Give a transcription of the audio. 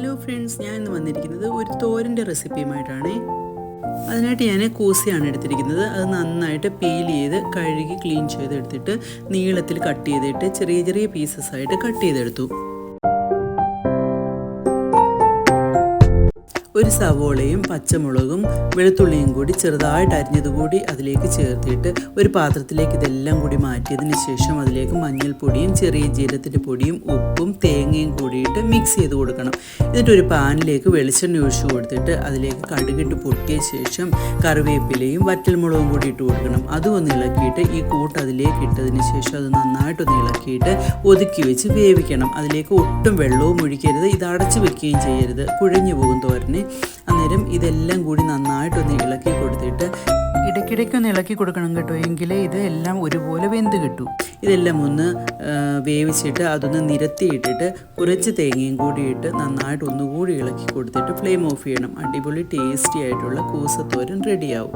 Hello friends ഞാൻ ഇന്ന് വന്നിരിക്കുന്നത് ഒരു തോരന്റെ റെസിപ്പിയുമായിട്ടാണ്. അതിനായിട്ട് ഞാൻ കൂസിയാണ് എടുത്തിരിക്കുന്നത്. അത് നന്നായിട്ട് പീൽ ചെയ്ത് കഴുകി ക്ലീൻ ചെയ്തെടുത്തിട്ട് നീളത്തിൽ കട്ട് ചെയ്തിട്ട് ചെറിയ ചെറിയ പീസസ് ആയിട്ട് കട്ട് ചെയ്തെടുത്തു. ഒരു സവോളയും പച്ചമുളകും വെളുത്തുള്ളിയും കൂടി ചെറുതായിട്ട് അരിഞ്ഞത് കൂടി അതിലേക്ക് ചേർത്തിട്ട് ഒരു പാത്രത്തിലേക്ക് ഇതെല്ലാം കൂടി മാറ്റിയതിന് ശേഷം അതിലേക്ക് മഞ്ഞൾപ്പൊടിയും ചെറിയ ജീരത്തിന്റെ പൊടിയും ഉപ്പും തേങ്ങയും കൂടിയിട്ട് മിക്സ് ചെയ്ത് കൊടുക്കണം. എന്നിട്ട് ഒരു പാനിലേക്ക് വെളിച്ചെണ്ണ ഒഴിച്ചു കൊടുത്തിട്ട് അതിലേക്ക് കടുകിട്ട് പൊട്ടിയ ശേഷം കറിവേപ്പിലയും വറ്റൽമുളകും കൂടി ഇട്ട് കൊടുക്കണം. അതും ഒന്ന് ഇളക്കിയിട്ട് ഈ കൂട്ട് അതിലേക്ക് ഇട്ടതിന് ശേഷം അത് നന്നായിട്ടൊന്ന് ഇളക്കിയിട്ട് ഒതുക്കി വെച്ച് വേവിക്കണം. അതിലേക്ക് ഒട്ടും വെള്ളവും ഒഴിക്കരുത്. ഇത് അടച്ചു വെക്കുകയും ചെയ്യരുത്. കുഴഞ്ഞു പോകും തോരന്. അന്നേരം ഇതെല്ലാം കൂടി നന്നായിട്ടൊന്ന് ഇളക്കി കൊടുത്തിട്ട് ഇടയ്ക്കിടയ്ക്കൊന്ന് ഇളക്കി കൊടുക്കണം കേട്ടോ. എങ്കിലേ ഇത് എല്ലാം ഒരുപോലെ വെന്ത് കിട്ടൂ. ഇതെല്ലാം ഒന്ന് വേവിച്ചിട്ട് അതൊന്ന് നിരത്തിയിട്ടിട്ട് കുറച്ച് തേങ്ങയും കൂടി ഇട്ട് നന്നായിട്ട് ഒന്നുകൂടി ഇളക്കി കൊടുത്തിട്ട് ഫ്ലെയിം ഓഫ് ചെയ്യണം. അടിപൊളി ടേസ്റ്റി ആയിട്ടുള്ള കൂസത്തോരൻ റെഡിയാവും